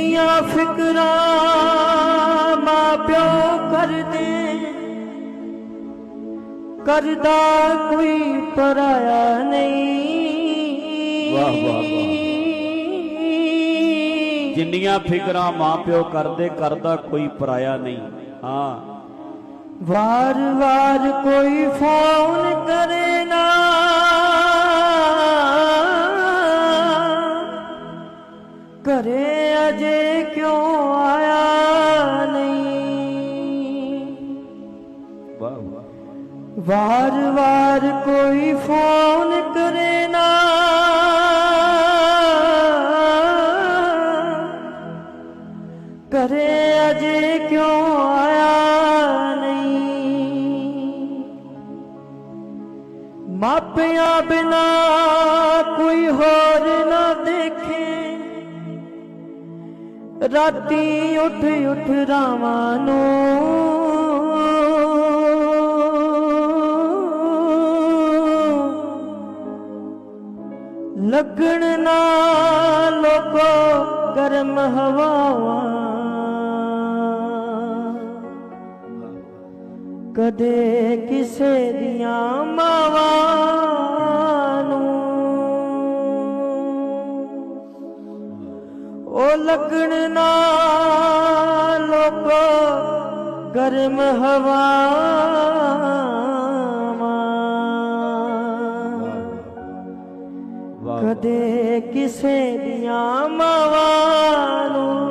ਜਿੰਨੀਆਂ ਫਿਕਰਾਂ ਮਾਂ ਪਿਓ ਕਰਦੇ ਕਰਦਾ ਕੋਈ ਪਰਾਇਆ ਨਹੀਂ। ਵਾਹ, ਵਾਹ, ਜਿੰਨੀਆਂ ਫਿਕਰਾਂ ਮਾਪਿਓ ਕਰਦੇ ਕਰਦਾ ਕੋਈ ਪਰਾਇਆ ਨਹੀਂ। ਹਾਂ। ਵਾਰ ਵਾਰ ਕੋਈ ਫੋਨ ਕਰੇ ਨਾ। ਘਰੇ ਅਜੇ ਕਿਉਂ ਆਇਆ ਨਹੀਂ? ਵਾਹ ਵਾਹ। ਵਾਰ ਵਾਰ ਕੋਈ ਫੋਨ ਕਰੇ ਨਾ। ਕਰੇ ਅਜੇ ਕਿਉਂ ਆਇਆ ਨਹੀਂ? ਮਾਪਿਆਂ ਬਿਨਾ ਕੋਈ ਹੋਰ ਰਾਤੀ ਉੱਠ ਉੱਠ ਰਾਵਾਂ ਨੂੰ। ਲੱਗਣ ਨਾ ਲੋਕੋ ਗਰਮ ਹਵਾਵਾਂ। ਕਦੇ ਕਿਸੇ ਦੀਆਂ ਮਾਵਾਂ ਲੱਗਣ ਨਾ ਲੋਕ ਗਰਮ ਹਵਾਵਾਂ। ਕਦੇ ਕਿਸੇ ਦੀਆਂ ਮਾਵਾਂ ਨੂੰ